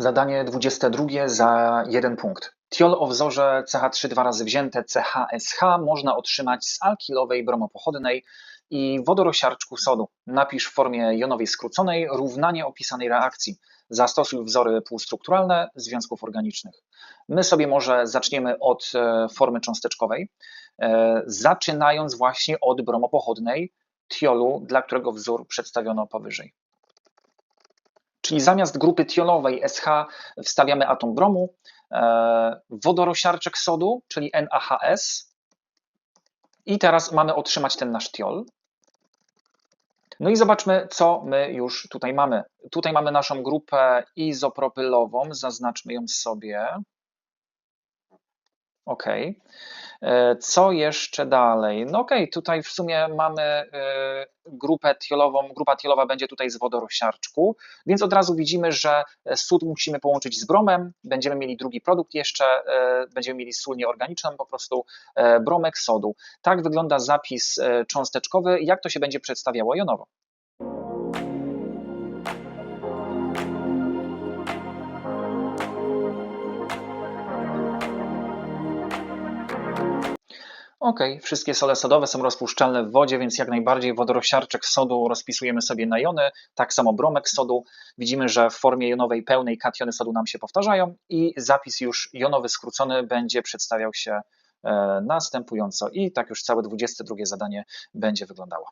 Zadanie 22 za jeden punkt. Tiol o wzorze CH3 dwa razy wzięte CHSH można otrzymać z alkilowej bromopochodnej i wodorosiarczku sodu. Napisz w formie jonowej skróconej równanie opisanej reakcji. Zastosuj wzory półstrukturalne związków organicznych. My sobie może zaczniemy od e, formy cząsteczkowej, e, zaczynając właśnie od bromopochodnej tiolu, dla którego wzór przedstawiono powyżej. Czyli zamiast grupy tiolowej SH wstawiamy atom bromu, e, wodorosiarczek sodu, czyli NaHS. I teraz mamy otrzymać ten nasz tiol. No i zobaczmy, co my już tutaj mamy. Tutaj mamy naszą grupę izopropylową, zaznaczmy ją sobie. OK. E, co jeszcze dalej? No okej, okay, tutaj w sumie mamy e, grupę tiolową, grupa tiolowa będzie tutaj z wodorosiarczku, więc od razu widzimy, że sód musimy połączyć z bromem, będziemy mieli drugi produkt jeszcze, e, będziemy mieli sól nieorganiczną, po prostu bromek sodu. Tak wygląda zapis cząsteczkowy, jak to się będzie przedstawiało jonowo. Ok, wszystkie sole sodowe są rozpuszczalne w wodzie, więc jak najbardziej wodorosiarczek sodu rozpisujemy sobie na jony, tak samo bromek sodu. Widzimy, że w formie jonowej pełnej kationy sodu nam się powtarzają i zapis już jonowy skrócony będzie przedstawiał się e, następująco i tak już całe 22 zadanie będzie wyglądało.